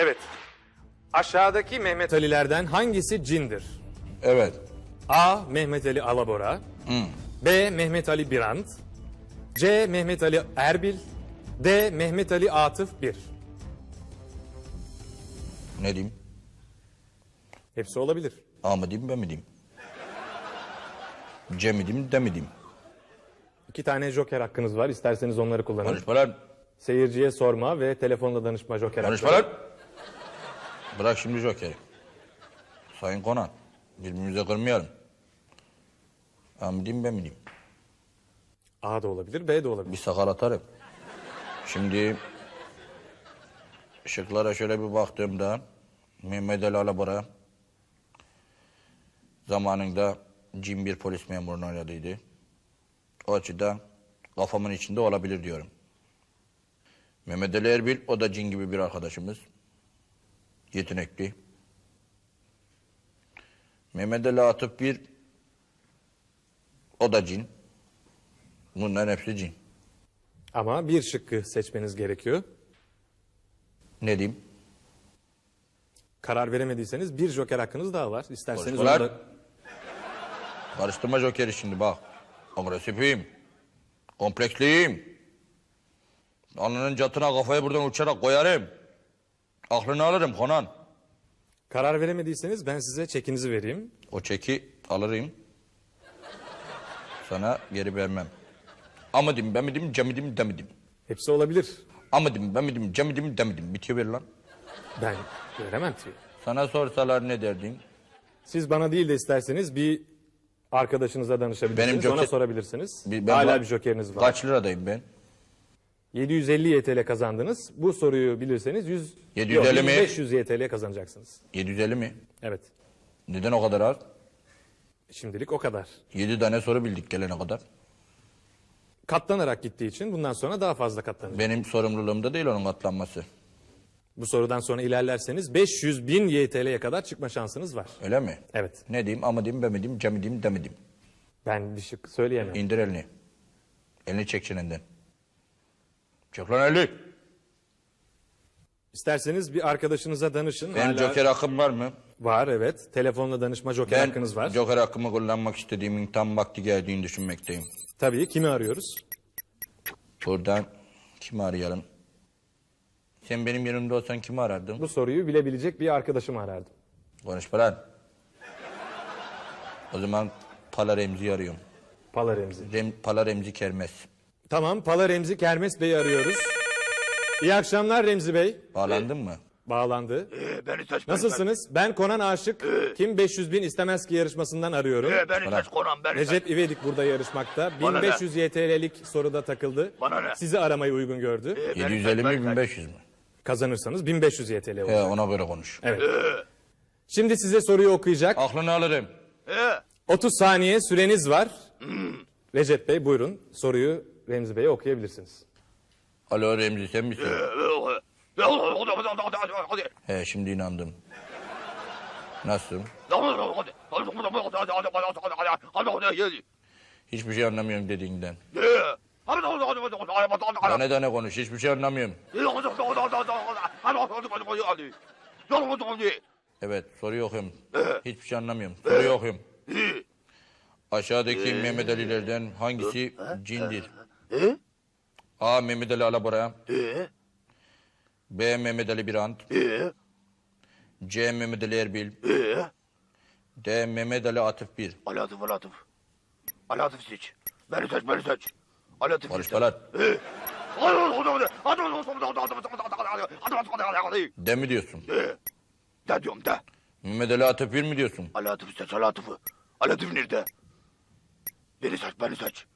Evet. Aşağıdaki Mehmet Ali'lerden hangisi cindir? Evet. A. Mehmet Ali Alabora. B. Mehmet Ali Birant. C. Mehmet Ali Erbil. D. Mehmet Ali Atıf 1. Ne diyeyim? Hepsi olabilir. A mı diyeyim, B mi diyeyim? C mi diyeyim, D mi diyeyim? İki tane joker hakkınız var. İsterseniz onları kullanın. Konuşma lan. Seyirciye sorma ve telefonla danışma joker hakkı. Bırak şimdi jokeri. Sayın Konan, birbirimize kırmayalım. A mı diyeyim, B mi diyeyim? A da olabilir, B de olabilir. Bir sakal atarım. Şimdi şıklara şöyle bir baktığımda Mehmet Ali Alabora zamanında cin bir polis memurunu oynadıydı. O açıdan kafamın içinde olabilir diyorum. Mehmet Ali Erbil o da cin gibi bir arkadaşımız. Yetenekli. Mehmet Ali Atıf bir o da cin. Bunların hepsi cin. Ama bir şıkkı seçmeniz gerekiyor. Ne diyeyim? Karar veremediyseniz bir joker hakkınız daha var. İsterseniz Konuşma onu da... Karıştırma jokeri şimdi bak. Agresifiyim. Kompleksliyim. Alnının catına kafayı buradan uçarak koyarım. Aklını alırım Konan. Karar veremediyseniz ben size çekinizi vereyim. O çeki alırım. Sana geri vermem. Ama diyeyim, ben mi diyeyim, cem mi diyeyim, de mi diyeyim? Hepsi olabilir. Ama diyeyim, ben mi diyeyim, cem mi diyeyim, de mi diyeyim? Bitiyor ver lan. Ben veremem ki. Sana sorsalar ne derdin? Siz bana değil de isterseniz bir arkadaşınıza danışabilirsiniz. Benim Ona joker- sorabilirsiniz. Bir- ben Hala va- bir jokeriniz var. Kaç liradayım ben? 750 YTL kazandınız. Bu soruyu bilirseniz 100 750 yok, mi? 500 YTL kazanacaksınız. 750 mi? Evet. Neden o kadar az? Şimdilik o kadar. 7 tane soru bildik gelene kadar. Katlanarak gittiği için bundan sonra daha fazla katlanacak. Benim sorumluluğumda değil onun katlanması. Bu sorudan sonra ilerlerseniz 500 bin YTL'ye kadar çıkma şansınız var. Öyle mi? Evet. Ne diyeyim, ama diyeyim, be mi diyeyim, ce mi diyeyim, de mi diyeyim? Ben bir şık söyleyemem. İndir elini. Elini çek çenenden. Çek lan elini. İsterseniz bir arkadaşınıza danışın. Benim Hala- joker hakkım var mı? Var evet. Telefonla danışma joker Ben hakkınız var. joker hakkımı kullanmak istediğimin tam vakti geldiğini düşünmekteyim. Tabii kimi arıyoruz? Buradan kimi arayalım? Sen benim yerimde olsan kimi arardın? Bu soruyu bilebilecek bir arkadaşımı arardım. Konuşma lan. O zaman Pala Remzi'yi arıyorum. Pala Remzi. Rem, Pala Remzi Kermes. Tamam Pala Remzi Kermes Bey'i arıyoruz. İyi akşamlar Remzi Bey. Bağlandın mı? Bağlandı. Ee, beni seç. Nasılsınız? Ben Konan Aşık. Kim 500 bin istemez ki yarışmasından arıyorum. Ee, beni seç Konan beni seç. Recep İvedik burada yarışmakta. Bana ne? 1500 YTL'lik soruda takıldı. Bana ne? Sizi aramayı uygun gördü. Ee, beni 750 seç, mi beni seç. 1500 mü? Kazanırsanız 1500 YTL olur. He ona göre konuş. Evet. Şimdi size soruyu okuyacak. Aklını alırım. Ee, 30 saniye süreniz var. Recep Bey buyurun soruyu Remzi Bey'e okuyabilirsiniz. Alo Remzi sen misin? He şimdi inandım. Nasılsın? Hiçbir şey anlamıyorum dediğinden. Tane tane konuş hiçbir şey anlamıyorum. Evet soruyu okuyorum. Hiçbir şey anlamıyorum. Soruyu okuyorum. Aşağıdaki Mehmet Ali'lerden hangisi cindir? He? A. Mehmet Ali Alabora. He? B. Mehmet Ali Birant. He? C. Mehmet Ali Erbil. He? D. Mehmet Ali Atıf Bir. Ali Atıf, Ali Atıf. Ali Atıf seç. Beni seç, beni seç. Ali Atıf Barış seç. Barış He? De mi diyorsun? De. De diyorum de. Mehmet Ali Atıf bir mi diyorsun? Ali Atıf'ı seç, Ali Atıf'ı. Ali Atıf nerede? Beni seç, beni seç.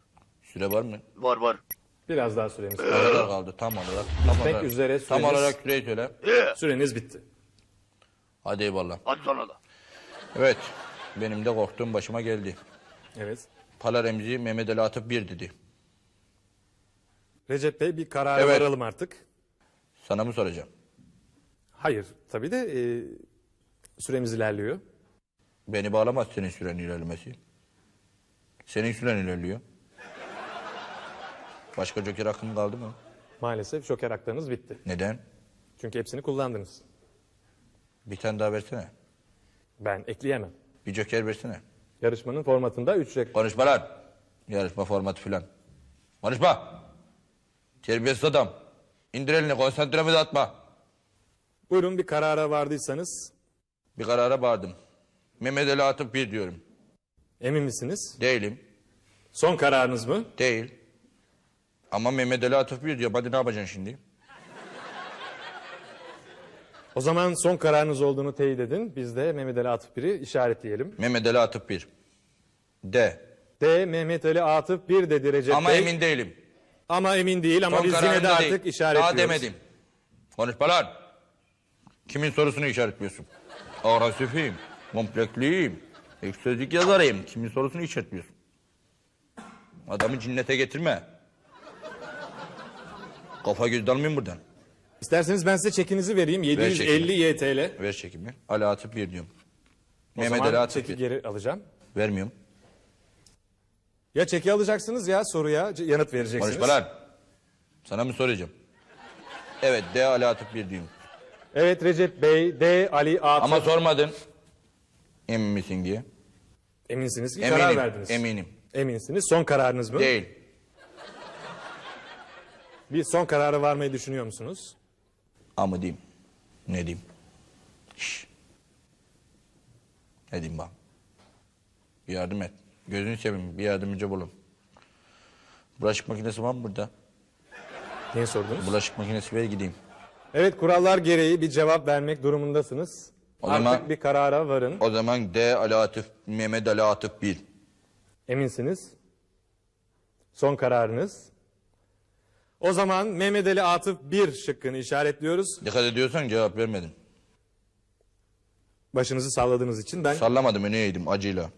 Süre var mı? Var var. Biraz daha süremiz Ne kaldı. kaldı tam olarak? Tam Bitmek olarak, üzere tam süreniz. olarak süreyi söyle. Ee, Süreniz bitti. Hadi eyvallah. hadi sana da. Evet. Benim de korktuğum başıma geldi. Evet. Pala Remzi Mehmet Ali Atıf 1 dedi. Recep Bey bir karara Evet. varalım artık. Sana mı soracağım? Hayır tabii de e, süremiz ilerliyor. Beni bağlamaz senin süren ilerlemesi. Senin süren ilerliyor. Başka joker hakkın kaldı mı? Maalesef joker haklarınız bitti. Neden? Çünkü hepsini kullandınız. Bir tane daha versene. Ben ekleyemem. Bir joker versene. Yarışmanın formatında 3 renk. Konuşma lan. Yarışma formatı filan. Konuşma. Terbiyesiz adam. İndir elini konsantremi dağıtma. Buyurun bir karara vardıysanız Bir karara bağırdım. Mehmet Ali Atıf bir diyorum. emin misiniz? Değilim. Son kararınız mı? Değil. Ama Mehmet Ali Atıf bir diyor. Hadi ne yapacaksın şimdi? O zaman son kararınız olduğunu teyit edin. Biz de Mehmet Ali Atıf 1'i işaretleyelim. Mehmet Ali Atıf bir. De. D Mehmet Ali Atıf 1 dedi Recep Ama Bey. emin değilim. Ama emin değil ama Son biz yine kararında de artık değil. işaretliyoruz. Daha demedim. Konuşma lan. Kimin sorusunu işaretliyorsun? Agresifim, kompleksliyim, eksözlük yazarıyım. Kimin sorusunu işaretliyorsun? Adamı cinnete getirme. Kafa göz dalmayın buradan. İsterseniz ben size çekinizi vereyim. 750 YTL. Ver çekimi. Ali Atıf bir diyorum. O Mehmet zaman Ali Atıf çeki bir. geri alacağım. Vermiyorum. Ya çeki alacaksınız ya soruya c- yanıt vereceksiniz. Konuşma lan. Sana mı soracağım? Evet D Ali Atıf bir diyorum. Evet Recep Bey, D Ali Atıf. Ama sormadın. Emin misin diye. Eminsiniz ki Eminim. karar verdiniz. Eminim. Eminsiniz. Son kararınız mı? Değil. Bir son karara varmayı düşünüyor musunuz? Ama diyeyim. Ne diyeyim? Şş. Ne diyeyim bak. Bir yardım et. Gözünü seveyim. Bir yardımcı bulun. Bulaşık makinesi var mı burada? Niye sordunuz? Bulaşık makinesi ver gideyim. Evet kurallar gereği bir cevap vermek durumundasınız. O Artık zaman- bir karara varın. O zaman D Ali Atıf, Mehmet Ali Atıf bil. Eminsiniz. Son kararınız. O zaman Mehmet Ali Atıf 1 şıkkını işaretliyoruz. Dikkat ediyorsan cevap vermedim. Başınızı salladığınız için ben Sallamadım öneydim acıyla.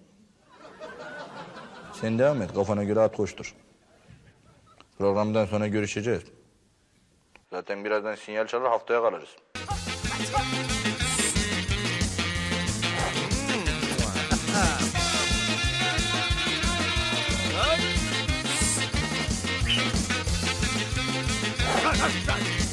Sen devam et kafana göre at koştur. Programdan sonra görüşeceğiz. Zaten birazdan sinyal çalar haftaya kalırız. Sunshine.